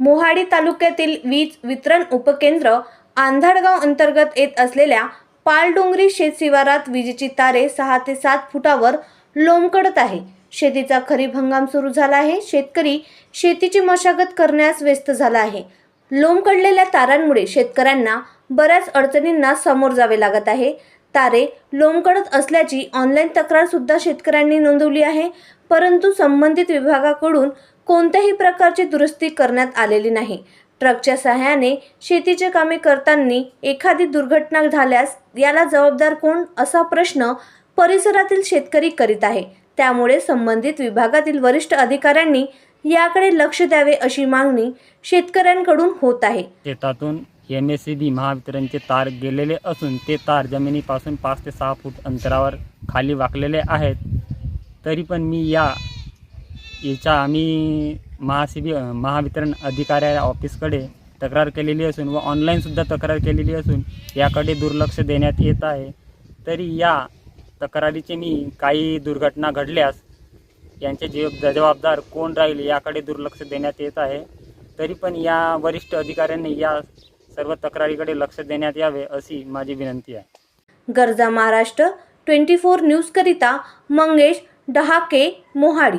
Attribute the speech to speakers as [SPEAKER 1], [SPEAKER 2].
[SPEAKER 1] मोहाडी तालुक्यातील वीज वितरण उपकेंद्र आंधळगाव अंतर्गत येत असलेल्या पालडोंगरी शेतशिवारात विजेची तारे सहा ते सात फुटावर लोंबकडत आहे. शेतीचा खरीप हंगाम सुरू झाला आहे. शेतकरी शेतीची मशागत करण्यास व्यस्त झाला आहे. लोंबकडलेल्या तारांमुळे शेतकऱ्यांना बऱ्याच अडचणींना समोर जावे लागत आहे. तारे लोंबकडत असल्याची ऑनलाईन तक्रारसुद्धा शेतकऱ्यांनी नोंदवली आहे. परंतु संबंधित विभागाकडून कोणत्याही प्रकारची दुरुस्ती करण्यात आलेली नाही. ट्रकच्या सहाय्याने शेतीचे कामे करताना एखादी दुर्घटना झाल्यास याला जबाबदार कोण असा प्रश्न परिसरातील शेतकरी करीत आहे. त्यामुळे संबंधित विभागातील वरिष्ठ अधिकाऱ्यांनी याकडे लक्ष द्यावे अशी मागणी शेतकऱ्यांकडून होत आहे.
[SPEAKER 2] शेतातून एम एस सी बी महावितरणचे तार गेलेले असून ते तार जमिनीपासून पाच ते सहा फूट अंतरावर खाली वाकलेले आहेत. तरी पण मी या याच्या आम्ही महासिबी महावितरण अधिकाऱ्या ऑफिसकडे तक्रार केलेली असून व ऑनलाईनसुद्धा तक्रार केलेली असून याकडे दुर्लक्ष देण्यात येत आहे. तरी या तक्रारीचे मी काही दुर्घटना घडल्यास यांचे जे जबाबदार कोण राहील याकडे दुर्लक्ष देण्यात येत आहे. तरी पण या वरिष्ठ अधिकाऱ्यांनी या सर्व तक्रारीकडे लक्ष देण्यात यावे अशी माझी विनंती आहे.
[SPEAKER 1] गरजा महाराष्ट्र ट्वेंटी फोर न्यूजकरिता मंगेश डहाके मोहाडी.